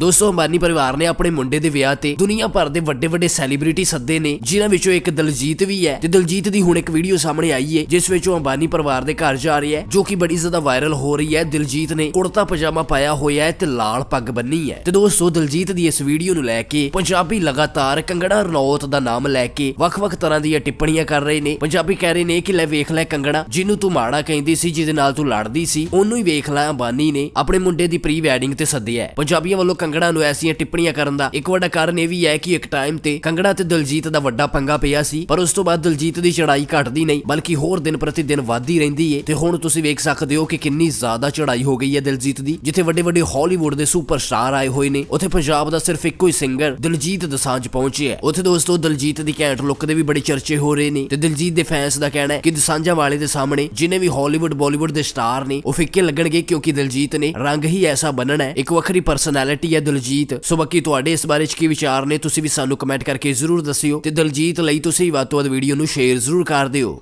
ਦੋਸਤੋ, ਅੰਬਾਨੀ ਪਰਿਵਾਰ ਨੇ ਆਪਣੇ ਮੁੰਡੇ ਦੇ ਵਿਆਹ ਤੇ ਦੁਨੀਆ ਭਰ ਦੇ ਵੱਡੇ ਵੱਡੇ ਸੈਲੀਬ੍ਰਿਟੀ ਸੱਦੇ ਨੇ, ਜਿਨ੍ਹਾਂ ਵਿੱਚੋਂ ਇੱਕ ਦਲਜੀਤ ਵੀ ਹੈ। ਤੇ ਦਲਜੀਤ ਦੀ ਹੁਣ ਇੱਕ ਵੀਡੀਓ ਸਾਹਮਣੇ ਆਈ ਹੈ, ਜਿਸ ਵਿੱਚ ਉਹ ਅੰਬਾਨੀ ਪਰਿਵਾਰ ਦੇ ਘਰ ਜਾ ਰਹੀ ਹੈ, ਜੋ ਕਿ ਬੜੀ ਜ਼ਿਆਦਾ ਵਾਇਰਲ ਹੋ ਰਹੀ ਹੈ। ਦਿਲਜੀਤ ਨੇ ਕੁੜਤਾ ਪਜਾਮਾ ਪਾਇਆ ਹੋਇਆ ਹੈ ਤੇ ਲਾਲ ਪੱਗ ਬੰਨੀ ਹੈ। ਤੇ ਦੋਸਤੋ, ਦਲਜੀਤ ਦੀ ਇਸ ਵੀਡੀਓ ਨੂੰ ਲੈ ਕੇ ਪੰਜਾਬੀ ਲਗਾਤਾਰ ਕੰਗੜਾ ਰਣੌਤ ਦਾ ਨਾਮ ਲੈ ਕੇ ਵੱਖ-ਵੱਖ ਤਰ੍ਹਾਂ ਦੀਆਂ ਟਿੱਪਣੀਆਂ ਕਰ ਰਹੇ ਨੇ। ਪੰਜਾਬੀ ਕਹਿ ਰਹੇ ਨੇ ਕਿ, ਲੈ ਵੇਖ ਲੈ ਕੰਗੜਾ ਜਿਹਨੂੰ ਤੂੰ ਮਾੜਾ ਕਹਿੰਦੀ ਸੀ, ਜਿਹਦੇ ਨਾਲ ਤੂੰ ਲੜਦੀ ਸੀ, ਉਹਨੂੰ ਹੀ ਵੇਖ ਲੈ ਅੰਬਾਨੀ ਨੇ ਆਪਣੇ ਮੁੰਡੇ ਦੀ ਪ੍ਰੀ ਵੈਡਿੰਗ ਤੇ ਸੱਦਿਆ ਹੈ। ਪੰਜਾਬੀਆਂ ਵੱਲੋਂ ਕੰਗੜਾ ਨੂੰ ਐਸੀਆਂ ਟਿੱਪਣੀਆਂ ਕਰਨ ਦਾ। ਇੱਕ ਵੱਡਾ ਕਾਰਨ ਇਹ ਵੀ ਹੈ ਕਿ ਇੱਕ ਟਾਈਮ ਤੇ ਕੰਗੜਾ ਤੇ ਦਲਜੀਤ ਦਾ ਵੱਡਾ ਪੰਗਾ ਪਿਆ ਸੀ, ਪਰ ਉਸ ਤੋਂ ਬਾਅਦ ਦਲਜੀਤ ਦੀ ਚੜਾਈ ਘਟਦੀ ਨਹੀਂ, ਬਲਕਿ ਹੋਰ ਦਿਨ ਪ੍ਰਤੀ ਦਿਨ ਵੱਧਦੀ ਰਹਿੰਦੀ ਏ। ਤੇ ਹੁਣ ਤੁਸੀਂ ਵੇਖ ਸਕਦੇ ਹੋ ਕਿ ਕਿੰਨੀ ਜ਼ਿਆਦਾ ਚੜਾਈ ਹੋ ਗਈ ਹੈ ਦਿਲਜੀਤ ਦੀ, ਜਿੱਥੇ ਵੱਡੇ ਵੱਡੇ ਹਾਲੀਵੁੱਡ ਦੇ ਸੁਪਰਸਟਾਰ ਆਏ ਹੋਏ ਨੇ। ਉੱਥੇ ਪੰਜਾਬ ਦਾ ਸਿਰਫ ਇੱਕੋ ਹੀ ਸਿੰਗਰ ਦਿਲਜੀਤ ਦਸਾਂਝ ਪਹੁੰਚਿਆ ਉੱਥੇ ਦੋਸਤੋ ਦਲਜੀਤ ਦੀ ਘੈਂਟ ਲੁੱਕ ਦੇ ਵੀ ਬੜੇ ਚਰਚੇ ਹੋ ਰਹੇ ਨੇ। ਤੇ ਦਿਲਜੀਤ ਦੇ ਫੈਨਸ ਦਾ ਕਹਿਣਾ ਹੈ ਕਿ ਦਸਾਂਝਾ ਵਾਲੇ ਦੇ ਸਾਹਮਣੇ ਜਿਨੇ ਵੀ ਹਾਲੀਵੁੱਡ ਬਾਲੀਵੁੱਡ ਦੇ ਸਟਾਰ ਨੇ, ਉਹ ਫਿੱਕੇ ਲੱਗਣਗੇ ਕਿਉਂਕਿ ਦਿਲਜੀਤ ਨੇ ਰੰਗ ਹੀ ਐਸਾ ਬੰਨਣਾ ਹੈ। ਇੱਕ ਵੱਖਰੀ ਪਰਸਨੈਲਿਟੀ ਹੈ ਹੈ ਦਲਜੀਤ। ਸੋ ਬਾਕੀ ਤੁਹਾਡੇ ਇਸ ਬਾਰੇ ਚ ਕੀ ਵਿਚਾਰ ਨੇ, ਤੁਸੀਂ ਵੀ ਸਾਨੂੰ ਕਮੈਂਟ ਕਰਕੇ ਜ਼ਰੂਰ ਦੱਸਿਓ ਤੇ ਦਲਜੀਤ ਲਈ ਤੁਸੀਂ ਵੱਧ ਤੋਂ ਵੱਧ ਵੀਡੀਓ ਨੂੰ ਸ਼ੇਅਰ ਜ਼ਰੂਰ ਕਰ ਦਿਓ।